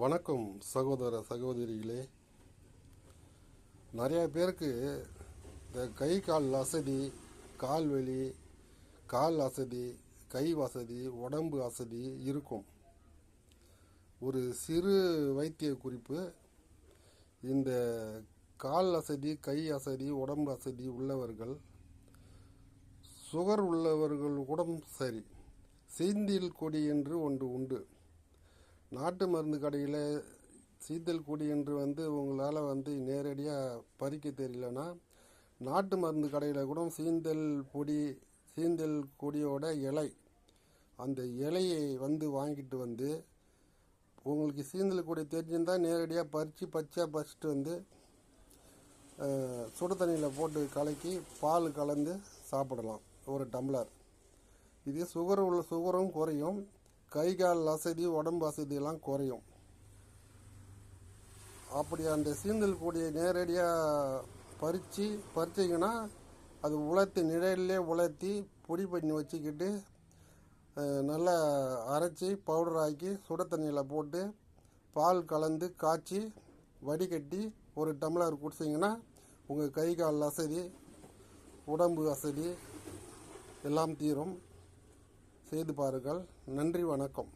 வணக்கம் சகோதர சகோதரிகளே. நிறைய பேருக்கு இந்த கை கால் அசதி கால் வலி கால் அசதி கை வசதி உடம்பு அசதி இருக்கும். ஒரு சிறு வைத்திய குறிப்பு இந்த கால் அசதி கை அசதி உடம்பு அசதி உள்ளவர்கள் சுகர் உள்ளவர்கள் உடம்பு சரி சீந்தில் கொடி என்று ஒன்று உண்டு. நாட்டு மருந்து கடையில் சீத்தல் கொடி என்று வந்து உங்களால் வந்து நேரடியாக பறிக்க தெரியலனா நாட்டு மருந்து கடையில் கூட சீந்தல் பொடி சீந்தல் கொடியோட இலை அந்த இலையை வந்து வாங்கிட்டு வந்து உங்களுக்கு சீந்தல் கொடி தெரிஞ்சிருந்தால் நேரடியாக பறித்து பச்சையாக பறிச்சுட்டு வந்து சுடு தண்ணியில் போட்டு கலக்கி பால் கலந்து சாப்பிடலாம். ஒரு டம்ளர். இது சுகர் உள்ள சுகரும் குறையும். கை கால் அசதி உடம்பு அசதியெல்லாம் குறையும். அப்படி அந்த சீந்தல் கூடிய நேரடியாக பறித்து பறிச்சிங்கன்னா அது உலர்த்தி நிழல்லே உலர்த்தி பொடி பண்ணி வச்சுக்கிட்டு நல்லா அரைச்சி பவுடர் ஆக்கி சுட தண்ணியில் போட்டு பால் கலந்து காய்ச்சி வடிகட்டி ஒரு டம்ளர் குடிச்சிங்கன்னா உங்கள் கை கால் அசதி உடம்பு அசதி எல்லாம் தீரும். செய்து பாருங்கள். நன்றி வணக்கம்.